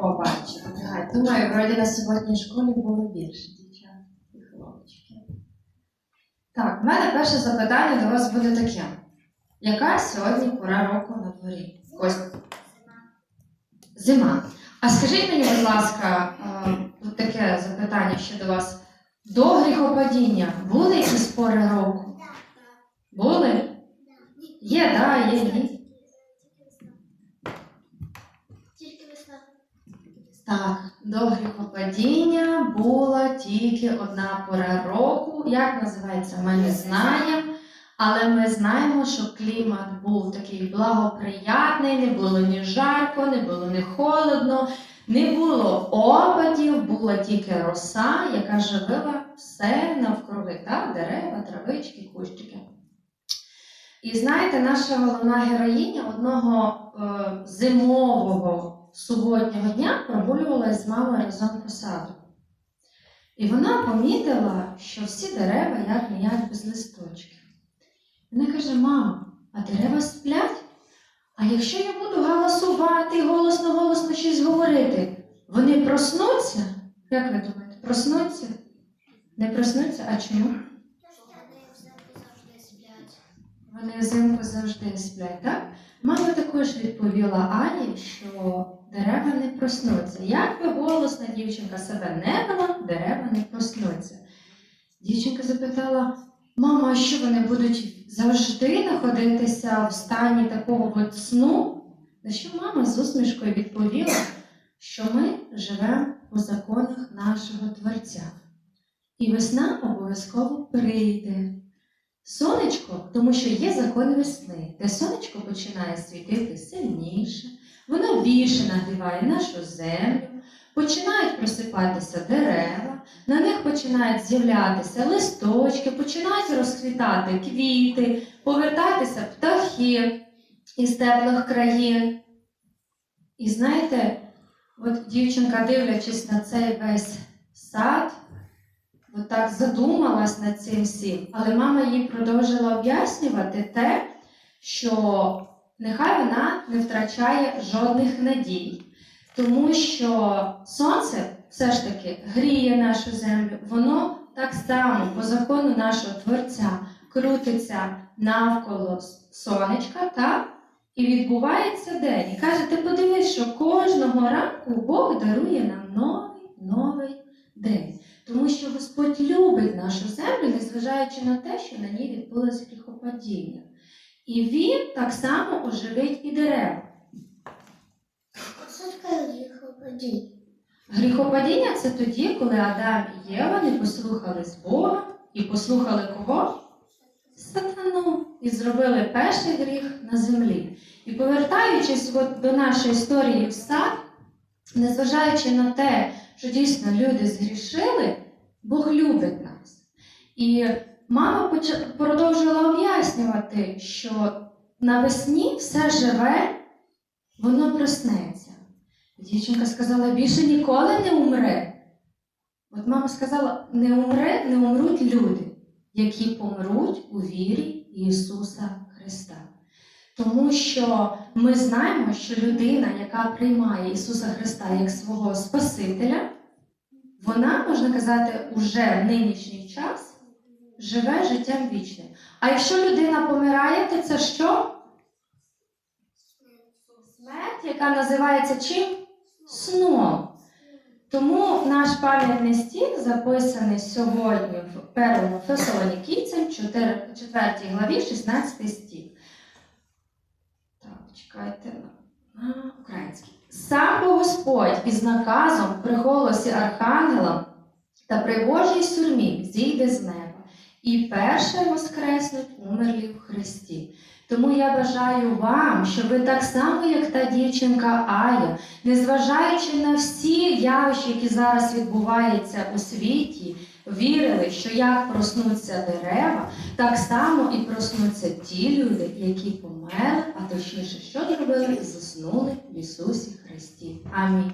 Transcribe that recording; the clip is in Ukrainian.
побачимо. Думаю, вроді на сьогодні в школі було більше дівчат і хлопчиків. Так, в мене перше запитання до вас буде таке. Яка сьогодні пора року на дворі? Кость? Зима. А скажіть мені, будь ласка, е, тут таке запитання ще до вас. До гріхопадіння були якісь пори року? Були? Є, да, є, ні. Тільки весна. Так, до гріхопадіння була тільки одна пора року. Як називається, ми не знаємо. Але ми знаємо, що клімат був такий благоприятний, не було ні жарко, не було ні холодно, не було опадів, була тільки роса, яка живила все навкруги, так? дерева, травички, кущики. І знаєте, наша головна героїня одного е, зимового суботнього дня прогулювалася з мамою разом по саду. І вона помітила, що всі дерева як ніяк без листочків. Вона каже: мам, а дерева сплять? А якщо я буду галасувати і голосно-голосно щось говорити, вони проснуться? Як ви думаєте, проснуться? Не проснуться? А чому? Вони взимку завжди сплять, так? Мама також відповіла Ані, що дерева не проснуться. Як би голосна дівчинка себе не вела, дерева не проснуться. Дівчинка запитала: мама, а що вони будуть завжди знаходитися в стані такого от сну? На що мама з усмішкою відповіла, що ми живемо у законах нашого Творця. І весна обов'язково прийде. Сонечко, тому що є закон весни, де сонечко починає світити сильніше, воно більше нагріває нашу землю, починають просипатися дерева, на них починають з'являтися листочки, починають розквітати квіти, повертатися птахи із теплих країн. І знаєте, от дівчинка, дивлячись на цей весь сад, От так задумалась над цим всім, але мама їй продовжила об'яснювати те, що нехай вона не втрачає жодних надій, тому що сонце все ж таки гріє нашу землю, воно так само по закону нашого Творця крутиться навколо сонечка, так? І відбувається день. І каже, ти подивись, що кожного ранку Бог дарує нам новий новий день. Тому що Господь любить нашу землю, незважаючи на те, що на ній відбулося гріхопадіння. І Він так само оживить і дерева. Що таке гріхопадіння? Гріхопадіння це тоді, коли Адам і Єва не послухались Бога і послухали кого? Сатану. І зробили перший гріх на землі. І повертаючись от до нашої історії в сад, незважаючи на те, що дійсно люди згрішили, Бог любить нас. І мама продовжила об'яснювати, що навесні все живе, воно проснеться. Дівчинка сказала, більше ніколи не умре. От мама сказала, не умре, не умруть люди, які помруть у вірі Ісуса Христа. Тому що ми знаємо, що людина, яка приймає Ісуса Христа як свого Спасителя, вона, можна казати, уже в нинішній час живе життям вічним. А якщо людина помирає, то це що? Смерть, яка називається чим? Сном. Тому наш пам'ятний стіл записаний сьогодні в першому Фесалонікійцям, 4 главі, 16 стих. Так, чекайте на український. Сам Бог Господь із наказом при голосі архангела та при Божій сурмі зійде з неба і перше воскреснуть умерлі в Христі. Тому я бажаю вам, щоб ви так само, як та дівчинка Ая, незважаючи на всі явища, які зараз відбуваються у світі, вірили, що як проснуться дерева, так само і проснуться ті люди, які померли, а точніше, що зробили, заснули в Ісусі Христі. Амінь.